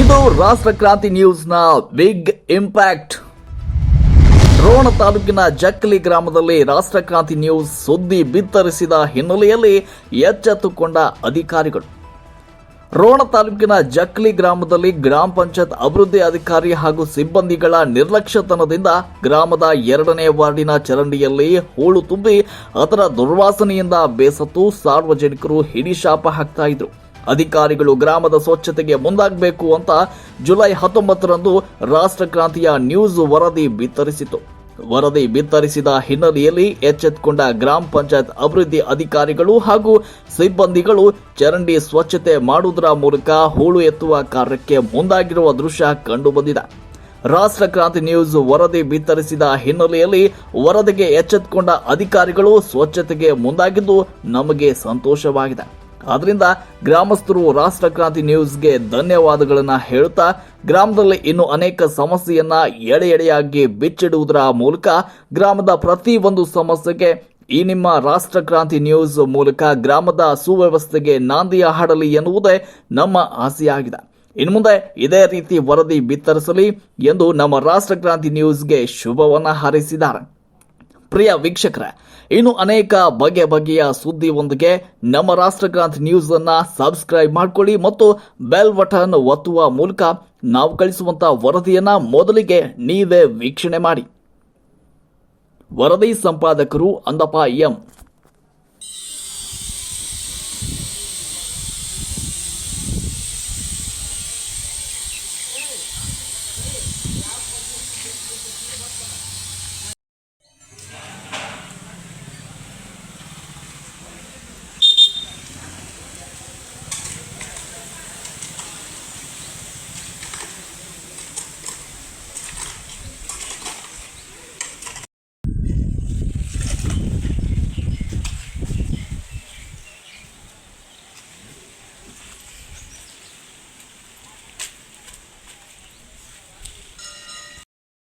ಇಂದು ರಾಷ್ಟ್ರ ಕ್ರಾಂತಿ ನ್ಯೂಸ್ನ big impact. Ron ತಾಲೂಕಿನ ಜಕ್ಕಲಿ ಗ್ರಾಮದಲ್ಲಿ ರಾಷ್ಟ್ರ ಕ್ರಾಂತಿ ನ್ಯೂಸ್ ಸುದ್ದಿ ಬಿತ್ತರಿಸಿದ ಹಿನ್ನೆಲೆಯಲ್ಲಿ ಎಚ್ಚೆತ್ತುಕೊಂಡ ಅಧಿಕಾರಿಗಳು. ರೋಣ ತಾಲೂಕಿನ ಜಕ್ಲಿ ಗ್ರಾಮದಲ್ಲಿ ಗ್ರಾಮ ಪಂಚಾಯತ್ ಅಭಿವೃದ್ಧಿ ಅಧಿಕಾರಿ ಹಾಗೂ ಸಿಬ್ಬಂದಿಗಳ ನಿರ್ಲಕ್ಷ್ಯತನದಿಂದ ಗ್ರಾಮದ ಎರಡನೇ ವಾರ್ಡಿನ ಚರಂಡಿಯಲ್ಲಿ ಹೂಳು ತುಂಬಿ ಅದರ ದುರ್ವಾಸನೆಯಿಂದ ಬೇಸತ್ತು ಸಾರ್ವಜನಿಕರು ಹಿಡಿಶಾಪ ಹಾಕ್ತಾ ಇದ್ರು. ಅಧಿಕಾರಿಗಳು ಗ್ರಾಮದ ಸ್ವಚ್ಛತೆಗೆ ಮುಂದಾಗಬೇಕು ಅಂತ ಜುಲೈ ಹತ್ತೊಂಬತ್ತರಂದು ರಾಷ್ಟ್ರಕ್ರಾಂತಿಯ ನ್ಯೂಸ್ ವರದಿ ಬಿತ್ತರಿಸಿತು. ವರದಿ ಬಿತ್ತರಿಸಿದ ಹಿನ್ನೆಲೆಯಲ್ಲಿ ಎಚ್ಚೆತ್ತುಕೊಂಡ ಗ್ರಾಮ ಪಂಚಾಯತ್ ಅಭಿವೃದ್ಧಿ ಅಧಿಕಾರಿಗಳು ಹಾಗೂ ಸಿಬ್ಬಂದಿಗಳು ಚರಂಡಿ ಸ್ವಚ್ಛತೆ ಮಾಡುವುದರ ಮೂಲಕ ಹೂಳು ಎತ್ತುವ ಕಾರ್ಯಕ್ಕೆ ಮುಂದಾಗಿರುವ ದೃಶ್ಯ ಕಂಡುಬಂದಿದೆ. ರಾಷ್ಟ್ರಕ್ರಾಂತಿ ನ್ಯೂಸ್ ವರದಿ ಬಿತ್ತರಿಸಿದ ಹಿನ್ನೆಲೆಯಲ್ಲಿ ವರದಿಗೆ ಎಚ್ಚೆತ್ತುಕೊಂಡ ಅಧಿಕಾರಿಗಳು ಸ್ವಚ್ಛತೆಗೆ ಮುಂದಾಗಿದ್ದು ನಮಗೆ ಸಂತೋಷವಾಗಿದೆ. ಆದ್ರಿಂದ ಗ್ರಾಮಸ್ಥರು ರಾಷ್ಟ್ರ ಕ್ರಾಂತಿ ನ್ಯೂಸ್ಗೆ ಧನ್ಯವಾದಗಳನ್ನು ಹೇಳುತ್ತಾ ಗ್ರಾಮದಲ್ಲಿ ಇನ್ನು ಅನೇಕ ಸಮಸ್ಯೆಯನ್ನ ಎಡೆ ಎಡೆಯಾಗಿ ಬಿಚ್ಚಿಡುವುದರ ಮೂಲಕ ಗ್ರಾಮದ ಪ್ರತಿ ಒಂದು ಸಮಸ್ಯೆಗೆ ಈ ನಿಮ್ಮ ರಾಷ್ಟ್ರ ಕ್ರಾಂತಿ ನ್ಯೂಸ್ ಮೂಲಕ ಗ್ರಾಮದ ಸುವ್ಯವಸ್ಥೆಗೆ ನಾಂದಿಯ ಹಾಡಲಿ ಎನ್ನುವುದೇ ನಮ್ಮ ಆಸೆಯಾಗಿದೆ. ಇನ್ನು ಮುಂದೆ ಇದೇ ರೀತಿ ವರದಿ ಬಿತ್ತರಿಸಲಿ ಎಂದು ನಮ್ಮ ರಾಷ್ಟ್ರ ಕ್ರಾಂತಿ ನ್ಯೂಸ್ಗೆ ಶುಭವನ್ನ ಹಾರೈಸಿದ್ದಾರೆ. ಪ್ರಿಯ ವೀಕ್ಷಕರೇ, ಇನ್ನು ಅನೇಕ ಬಗೆ ಬಗೆಯ ಸುದ್ದಿ ಒಂದಿಗೆ ನಮ್ಮ ರಾಷ್ಟ್ರಕ್ರಾಂತಿ ನ್ಯೂಸ್ ಅನ್ನ ಸಬ್ಸ್ಕ್ರೈಬ್ ಮಾಡಿಕೊಳ್ಳಿ ಮತ್ತು ಬೆಲ್ ಬಟನ್ ಒತ್ತುವ ಮೂಲಕ ನಾವು ಕಳಿಸುವಂತಹ ವರದಿಯನ್ನ ಮೊದಲಿಗೆ ನೀವೇ ವೀಕ್ಷಣೆ ಮಾಡಿ. ವರದಿ ಸಂಪಾದಕರು ಅಂದಪ್ಪ ಎಂ.